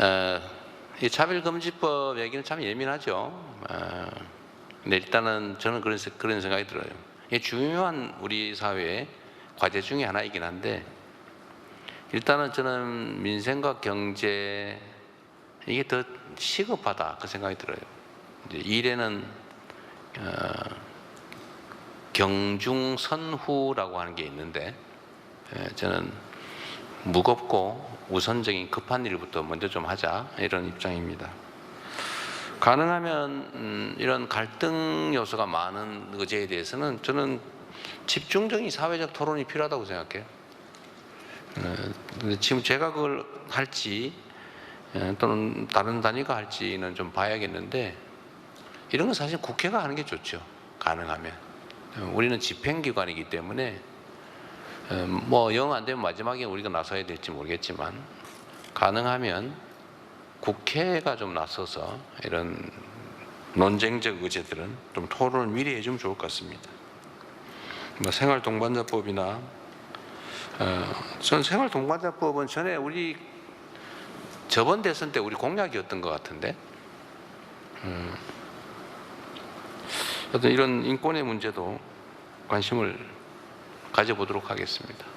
어, 이 차별금지법 얘기는 참 예민하죠. 어, 근데 일단은 저는 그런 세- 그런 생각이 들어요. 이게 중요한 우리 사회의 과제 중에 하나이긴 한데 일단은 저는 민생과 경제 이게 더 시급하다 그 생각이 들어요. 이제 일에는 어, 경중선후라고 하는 게 있는데 에, 저는 무겁고 우선적인 급한 일부터 먼저 좀 하자 이런 입장입니다. 가능하면 음, 이런 갈등 요소가 많은 의제에 대해서는 저는 집중적인 사회적 토론이 필요하다고 생각해요. 어, 지금 제가 그걸 할지 에, 또는 다른 단위가 할지는 좀 봐야겠는데 이런 건 사실 국회가 하는 게 좋죠. 가능하면 어, 우리는 집행기관이기 때문에 뭐 영 안 되면 마지막에 우리가 나서야 될지 모르겠지만 가능하면 국회가 좀 나서서 이런 논쟁적 의제들은 좀 토론을 미리 해주면 좋을 것 같습니다. 뭐 생활 동반자법이나 어, 전 생활 동반자법은 전에 우리 저번 대선 때 우리 공약이었던 것 같은데 음, 어떤 이런 인권의 문제도 관심을 가져보도록 하겠습니다.